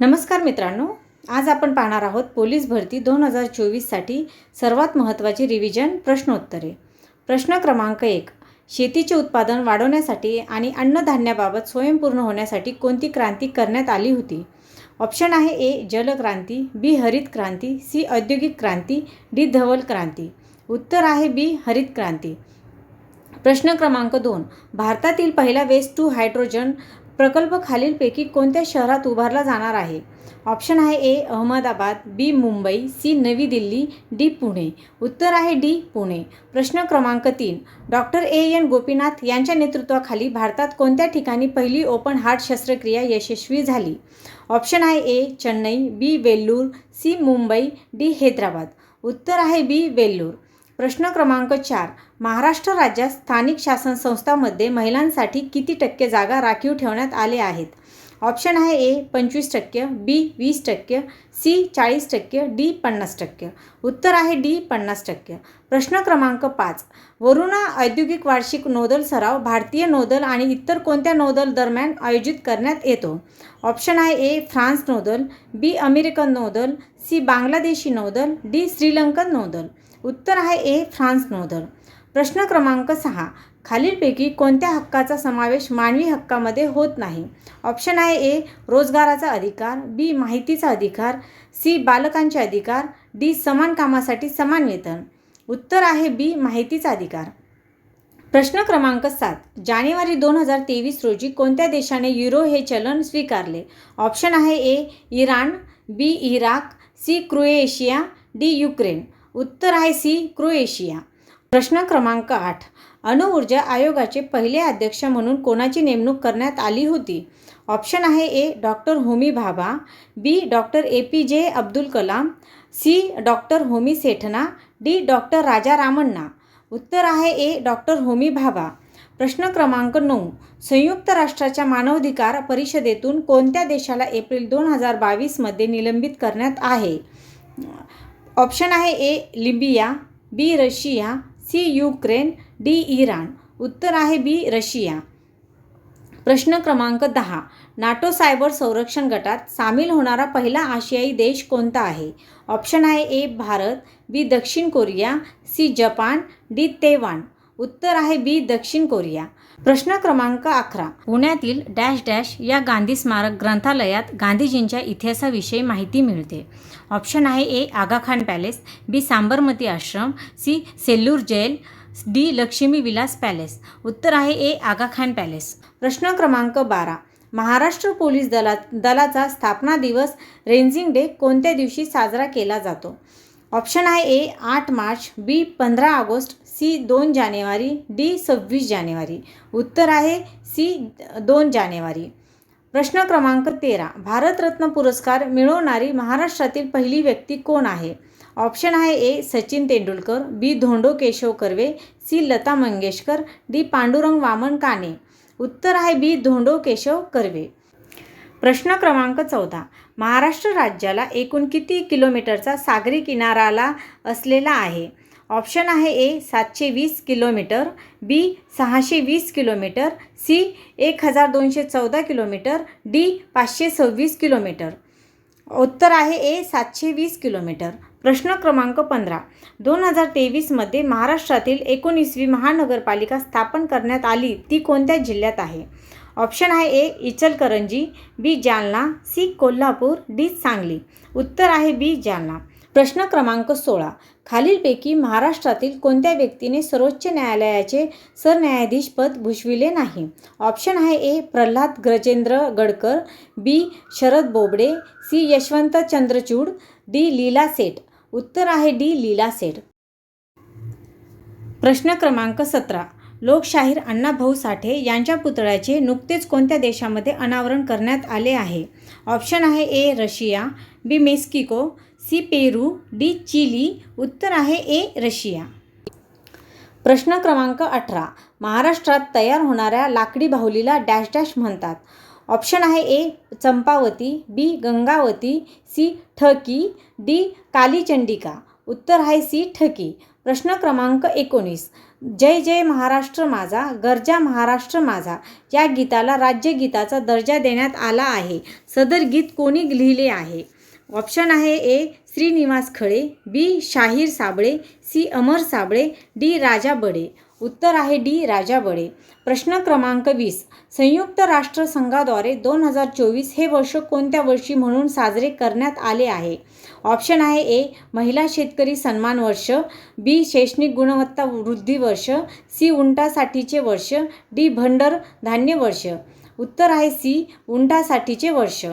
नमस्कार मित्रांनो आज आपण पाहणार आहोत पोलीस भरती दोन हजार चोवीससाठी सर्वात महत्त्वाची रिव्हिजन प्रश्नोत्तरे. प्रश्न क्रमांक एक शेतीचे उत्पादन वाढवण्यासाठी आणि अन्नधान्याबाबत स्वयंपूर्ण होण्यासाठी कोणती क्रांती करण्यात आली होती? ऑप्शन आहे ए जलक्रांती बी हरित क्रांती सी औद्योगिक क्रांती डी धवल क्रांती. उत्तर आहे बी हरित क्रांती. प्रश्न क्रमांक दोन भारतातील पहिला वेस्ट टू हायड्रोजन प्रकल्प खालीलपैकी कोणत्या शहरात उभारला जाणार आहे? ऑप्शन आहे A Ahmedabad B Mumbai C Navi Delhi D Pune. उत्तर आहे डी पुणे. प्रश्न क्रमांक तीन. Doctor A. एन. गोपीनाथ यांच्या नेतृत्वाखाली भारतात कोणत्या ठिकाणी पहिली ओपन हार्ट शस्त्रक्रिया यशस्वी झाली? ऑप्शन आहे A Chennai B Vellore C Mumbai D Hyderabad. उत्तर आहे बी वेल्लूर. प्रश्न क्रमांक चार. महाराष्ट्र राज्यात स्थानिक शासन संस्थांमध्ये महिलांसाठी किती टक्के जागा राखीव ठेवण्यात आले आहेत? ऑप्शन आहे ए पंचवीस टक्के बी वीस टक्के सी चाळीस टक्के डी पन्नास टक्के. उत्तर आहे डी पन्नास टक्के. प्रश्न क्रमांक पाच. वरुणा औद्योगिक वार्षिक नौदल सराव भारतीय नौदल आणि इतर कोणत्या नौदल दरम्यान आयोजित करण्यात येतो? ऑप्शन आहे ए फ्रान्स नौदल बी अमेरिकन नौदल सी बांगलादेशी नौदल डी श्रीलंकन नौदल. उत्तर आहे ए फ्रान्स नोदर प्रश्न क्रमांक सहा. खालीलपैकी कोणत्या हक्काचा समावेश मानवी हक्कामध्ये होत नाही? ऑप्शन आहे ए रोजगाराचा अधिकार बी माहितीचा अधिकार सी बालकांचे अधिकार डी समान कामासाठी समान वेतन. उत्तर आहे बी माहितीचा अधिकार. प्रश्न क्रमांक सात. जानेवारी दोन हजार तेवीस रोजी कोणत्या देशाने युरो हे चलन स्वीकारले? ऑप्शन आहे A Iran B Iraq C Croatia D Ukraine. उत्तर आहे सी क्रोएशिया. प्रश्न क्रमांक आठ. अणुऊर्जा आयोगाचे पहिले अध्यक्ष म्हणून कोणाची नेमणूक करण्यात आली होती? ऑप्शन आहे A doctor Homi Bhabha B doctor A P J Abdul Kalam C doctor Homi Sethna D doctor Raja Ramanna उत्तर आहे ए डॉक्टर होमी भाभा. प्रश्न क्रमांक नऊ. संयुक्त राष्ट्राच्या मानवाधिकार परिषदेतून कोणत्या देशाला एप्रिल दोन हजार बावीसमध्ये निलंबित करण्यात आहे? ऑप्शन आहे A Libya B Russia C Ukraine D Iran. उत्तर आहे बी रशिया. प्रश्न क्रमांक दहा. नाटो सायबर संरक्षण गटात सामील होणारा पहिला आशियाई देश कोणता आहे? ऑप्शन आहे ए भारत बी दक्षिण Korea C Japan D Taiwan. उत्तर आहे बी दक्षिण कोरिया. प्रश्न क्रमांक अकरा. पुण्यातील डॅश डॅश या गांधी स्मारक ग्रंथालयात गांधीजींच्या इतिहासाविषयी माहिती मिळते. ऑप्शन आहे A Aga Khan palace B Sabarmati Ashram C cellular jail D Lakshmi Vilas palace. उत्तर आहे ए आगा खान पॅलेस. प्रश्न क्रमांक बारा. महाराष्ट्र पोलीस दला दलाचा स्थापना दिवस रेंजिंग डे कोणत्या दिवशी साजरा केला जातो? ऑप्शन आहे ए आठ मार्च बी पंधरा ऑगस्ट सी दोन जानेवारी डी सव्वीस जानेवारी. उत्तर आहे सी दोन जानेवारी. प्रश्न क्रमांक तेरा भारतरत्न पुरस्कार मिळवणारी महाराष्ट्रातील पहिली व्यक्ती कोण आहे? ऑप्शन आहे A Sachin Tendulkar B Dhondo Keshav Karve C Lata Mangeshkar D Pandurang Vaman Kane. उत्तर आहे बी धोंडो केशव कर्वे. प्रश्न क्रमांक चौदा. महाराष्ट्र राज्याला एकूण किती किलोमीटरचा सागरी किनाराला असलेला आहे? ऑप्शन आहे ए सातशे वीस किलोमीटर बी सहाशे वीस किलोमीटर सी एक हजार दोनशे चौदा किलोमीटर डी पाचशे सव्वीस किलोमीटर. उत्तर आहे ए सातशे वीस किलोमीटर. प्रश्न क्रमांक पंधरा. दोन हजार तेवीसमध्ये महाराष्ट्रातील एकोणीसवी महानगरपालिका स्थापन करण्यात आली ती कोणत्या जिल्ह्यात आहे? ऑप्शन आहे A Ichalkaranji B Jalna C Kolhapur D Sangli. उत्तर आहे बी जालना. प्रश्न क्रमांक सोळा. खालीलपैकी महाराष्ट्रातील कोणत्या व्यक्तीने सर्वोच्च न्यायालयाचे सरन्यायाधीश पद भूषविले नाही? ऑप्शन आहे A Pralhad Gajendra Gadkar B Sharad Bobde C Yashwant Chandrachud D Leila Seth. उत्तर आहे डी लीला सेठ. प्रश्न क्रमांक सतरा. लोकशाहीर अण्णाभाऊ साठे यांच्या पुतळ्याचे नुकतेच कोणत्या देशामध्ये अनावरण करण्यात आले आहे? ऑप्शन आहे A Russia B Mexico C Peru D Chile. उत्तर आहे ए रशिया. प्रश्न क्रमांक अठरा. महाराष्ट्रात तयार होणाऱ्या लाकडी बाहुलीला डॅश डॅश म्हणतात. ऑप्शन आहे A Champavati B Gangavati C Thaki D Kalichandika. उत्तर आहे सी ठकी. प्रश्न क्रमांक एकोणीस. जय जय महाराष्ट्र माझा गरजा महाराष्ट्र माझा या गीताला राज्यगीताचा दर्जा देण्यात आला आहे. सदर गीत कोणी लिहिले आहे? ऑप्शन आहे ए Shrinivas Khale B Shahir Sable C Amar Sable D Raja Bade. उत्तर आहे डी राजा बडे. प्रश्न क्रमांक वीस. संयुक्त राष्ट्रसंघाद्वारे दोन हजार चोवीस हे वर्ष कोणत्या वर्षी म्हणून साजरे करण्यात आले आहे? ऑप्शन आहे ए महिला शेतकरी सन्मान वर्ष बी शैक्षणिक गुणवत्ता वृद्धी वर्ष सी उंटासाठीचे वर्ष डी भंडर धान्य वर्ष. उत्तर आहे सी उंटासाठीचे वर्ष.